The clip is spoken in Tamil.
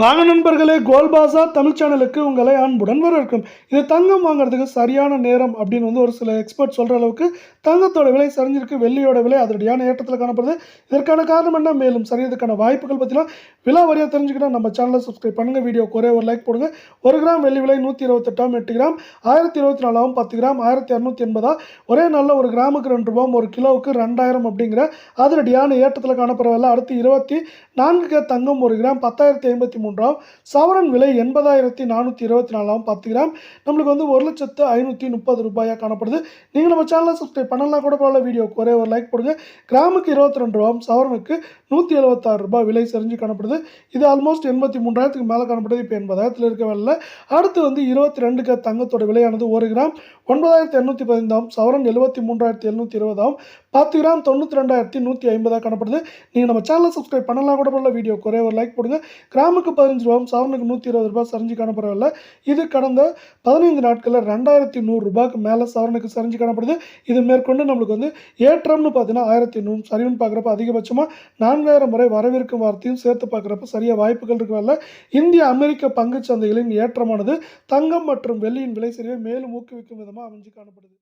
வாங்க நண்பர்களே கோல் பாசா தமிழ் சேனலுக்கு உங்களை அன்புடன் வரவேற்கும். இது தங்கம் வாங்குறதுக்கு சரியான நேரம் அப்படின்னு வந்து ஒரு சில எக்ஸ்பர்ட் சொல்கிற அளவுக்கு தங்கத்தோட விலை சரிஞ்சிருக்கு வெள்ளியோட விலை அதோடையான ஏற்றத்தில் காணப்படுது. இதற்கான காரணம் என்ன? மேலும் சரியதுக்கான வாய்ப்புகள் பற்றிலாம் விழா வரியாக தெரிஞ்சுக்கிட்டா நம்ம சேனலை சப்ஸ்கிரைப் பண்ணுங்கள் வீடியோ ஒரே ஒரு லைக் போடுங்க. ஒரு கிராம் வெள்ளி விலை நூற்றி இருபத்தெட்டாம் எட்டு கிராம் ஆயிரத்தி இருபத்தி நாலாவும் பத்து கிராம் ஆயிரத்தி இரநூத்தி எண்பதா? ஒரே நாளில் ஒரு கிராமுக்கு ரெண்டு ரூபாயும் ஒரு கிலோவுக்கு ரெண்டாயிரம் அப்படிங்கிற அதிரடியான ஏற்றத்தில் காணப்படவில்லை அடுத்து இருபத்தி நான்கு தங்கம் ஒரு கிராம் பத்தாயிரத்தி ஐம்பத்தி மூன்றாம் சவரன் விலை எண்பதாயிரத்தி நானூற்றி இருபத்தி நாலாம் பத்து கிராம். நம்மளுக்கு வந்து ஒரு லட்சத்து ஐநூற்றி முப்பது ரூபாயாக காணப்படுது. நீங்கள் நம்ம சேனலை சப்ஸ்கிரைப் பண்ணலாம் கூட பரவாயில்ல வீடியோக்கு ஒரே ஒரு லைக் போடுங்க. கிராமுக்கு இருபத்தி ரெண்டு ரூபாம் சவரனுக்கு நூற்றி எழுபத்தாறு ரூபாய் விலை சரிஞ்சு காணப்படுது. இது ஆல்மோஸ்ட் எண்பத்தி மூன்றாயிரத்துக்கு மேலே காணப்படுது. இப்போ எண்பதாயிரத்தில் இருக்க வேலை அடுத்து வந்து இருபத்தி ரெண்டுக்கு தங்கத்தோட விலையானது ஒரு கிராம். ஒன்பதாயிரத்தி எண்ணூற்றி பதினைந்தாம் சவரன் எழுபத்தி மூன்றாயிரத்தி எழுநூற்றி இருபதாம். பத்து கிராம் தொண்ணூற்றி ரெண்டாயிரத்தி நூற்றி ஐம்பதாக காணப்படுது. நீங்கள் நம்ம சேனலை சப்ஸ்கிரைப் பண்ணலாம் கூட பரவாயில்ல வீடியோ குறைய ஒரு லைக் போடுங்க. கிராமுக்கு பதினஞ்சு ரூபாயும் சவரனுக்கு நூற்றி இருபது ரூபாய் சரிஞ்சு காணப்படவில்லை இது கடந்த பதினைந்து நாட்களில் ரெண்டாயிரத்தி நூறுரூபாய்க்கு மேலே சவரனுக்கு சரிஞ்சு காணப்படுது. இது மேற்கொண்டு நம்மளுக்கு வந்து ஏற்றம்னு பார்த்தீங்கன்னா ஆயிரத்தி நூறு சரிவுன்னு பார்க்குறப்ப அதிகபட்சமாக நான்காயிரம் முறை வரவிருக்கும் வார்த்தையும் சேர்த்து பார்க்குறப்ப சரியாக வாய்ப்புகள் இருக்கவில்லை இந்திய அமெரிக்க பங்குச் சந்தைகளின் ஏற்றமானது தங்கம் மற்றும் வெள்ளியின் விலை சரிவை மேலும் ஊக்குவிக்கும் விதமாக அமைஞ்சு காணப்படுது.